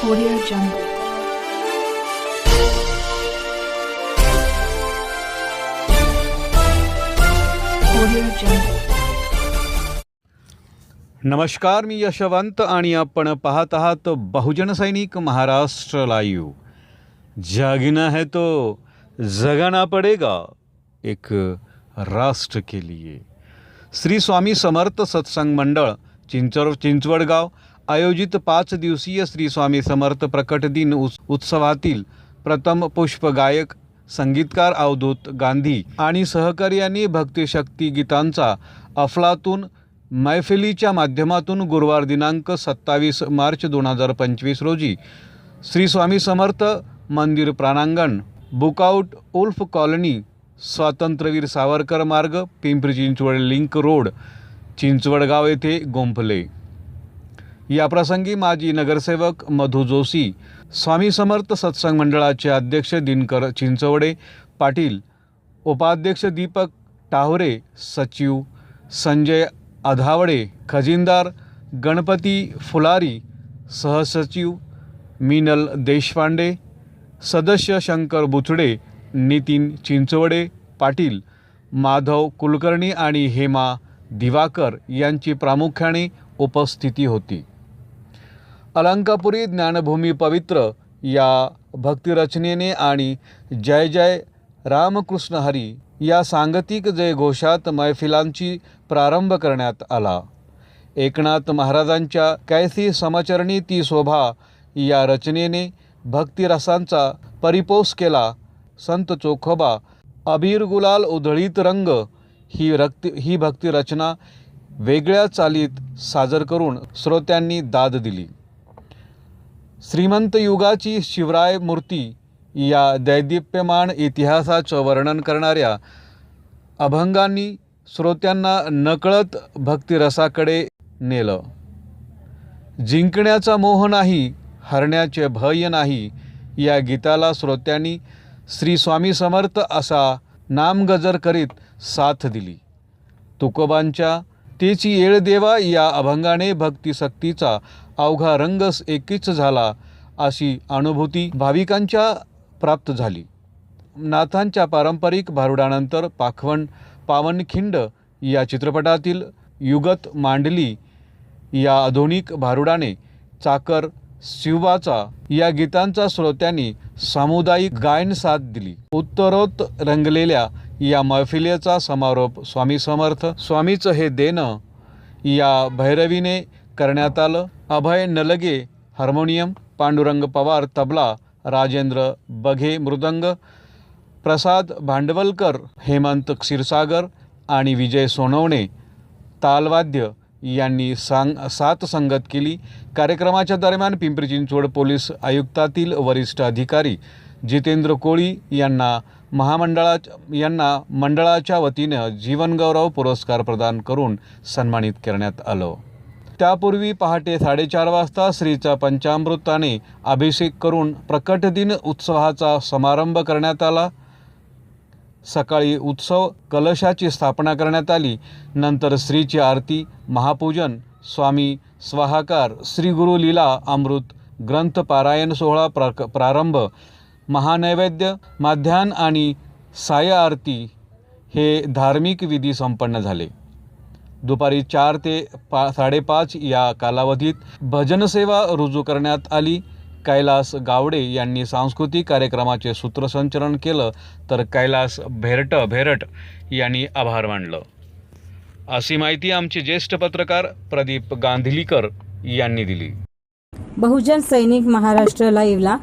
Audio Jungle. Audio Jungle. नमस्कार मी यशवंत आणि आपण पाहत आहात बहुजन सैनिक महाराष्ट्र लाईव्ह जागना है तो जगाना पडेगा एक राष्ट्र के लिए श्री स्वामी समर्थ सत्संग मंडळ चिंचर चिंचवडगाव आयोजित पाच दिवसीय श्री स्वामी समर्थ प्रकट दिन उस उत्सवातील प्रथम पुष्प गायक संगीतकार अवधूत गांधी आणि सहकार्यांनी भक्तिशक्ती गीतांचा अफलातून मैफिलीच्या माध्यमातून गुरुवार दिनांक सत्तावीस मार्च दोन हजार पंचवीस रोजी श्री स्वामी समर्थ मंदिर प्राणांगण बुकआउट उल्फ कॉलनी स्वातंत्र्यवीर सावरकर मार्ग पिंपरी चिंचवड लिंक रोड चिंचवडगाव येथे गोंफले याप्रसंगी माजी नगरसेवक मधू जोशी स्वामी समर्थ सत्संग मंडळाचे अध्यक्ष दिनकर चिंचवडे पाटील उपाध्यक्ष दीपक टावरे सचिव संजय अधावडे खजिनदार गणपती फुलारी सहसचिव मीनल देशपांडे सदस्य शंकर बुचडे नितीन चिंचवडे पाटील माधव कुलकर्णी आणि हेमा दिवाकर यांची प्रामुख्याने उपस्थिती होती. अलंकापुरी ज्ञानभूमी पवित्र या भक्तिरचनेने आणि जय जय रामकृष्ण हरी या सांगतिक जयघोषात मैफिलांची प्रारंभ करण्यात आला. एकनाथ महाराजांच्या कैसी समचरणी ती शोभा या रचनेने भक्तिरसांचा परिपोष केला. संत चोखोबा अबीर गुलाल उधळीत रंग ही रक्त ही भक्तिरचना वेगळ्या चालीत सादर करून श्रोत्यांनी दाद दिली. श्रीमंत युगाची शिवराय मूर्ती या दैदिप्यमान इतिहासाचं वर्णन करणाऱ्या अभंगांनी श्रोत्यांना नकळत भक्तिरसाकडे नेलं. जिंकण्याचा मोह नाही हरण्याचे भय नाही या गीताला श्रोत्यांनी श्री स्वामी समर्थ असा नामगजर करीत साथ दिली. तुकोबांच्या तेची येळ देवा या अभंगाने भक्तिशक्तीचा अवघा रंगस एकीच झाला अशी अनुभूती भाविकांच्या प्राप्त झाली. नाथांच्या पारंपरिक भारुडानंतर पाखवण पावनखिंड या चित्रपटातील युगत मांडली या आधुनिक भारुडाने चाकर शिवाचा या गीतांचा श्रोत्यांनी सामुदायिक गायन साथ दिली. उत्तरोत रंगलेल्या या मैफिलेचा समारोप स्वामी समर्थ स्वामीचं हे देणं या भैरवीने करण्यात आलं. अभय नलगे हार्मोनियम पांडुरंग पवार तबला राजेंद्र बघे मृदंग प्रसाद भांडवलकर हेमंत क्षीरसागर आणि विजय सोनवणे. तालवाद्य यांनी सांग सात संगत केली. कार्यक्रमाच्या दरम्यान पिंपरी चिंचवड पोलीस आयुक्तातील वरिष्ठ अधिकारी जितेंद्र कोळी यांना महामंडळा यांना मंडळाच्या वतीनं जीवनगौरव पुरस्कार प्रदान करून सन्मानित करण्यात आलं. त्यापूर्वी पहाटे साडेचार वाजता श्रीचा पंचामृताने अभिषेक करून प्रकटदिन उत्सवाचा समारंभ करण्यात आला. सकाळी उत्सव कलशाची स्थापना करण्यात आली. नंतर श्रीची आरती महापूजन स्वामी स्वाहाकार श्री गुरु लीला अमृत ग्रंथ पारायण सोहळा प्र प्रारंभ महानैवेद्य माध्यान आणि साय आरती हे धार्मिक विधी संपन्न झाले. दुपारी चार ते पा साडेपाच या कालावधीत भजनसेवा रुजू करण्यात आली. कैलास गावडे यांनी सांस्कृतिक कार्यक्रमाचे सूत्रसंचलन केलं तर कैलास भेरट भेरट यांनी आभार मानलं. अशी माहिती आमचे ज्येष्ठ पत्रकार प्रदीप गांधिलीकर यांनी दिली. बहुजन सैनिक महाराष्ट्र लाईव्हला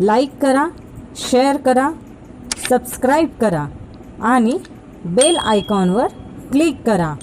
लाईक करा शेअर करा सबस्क्राईब करा आणि बेल आयकॉनवर क्लिक करा.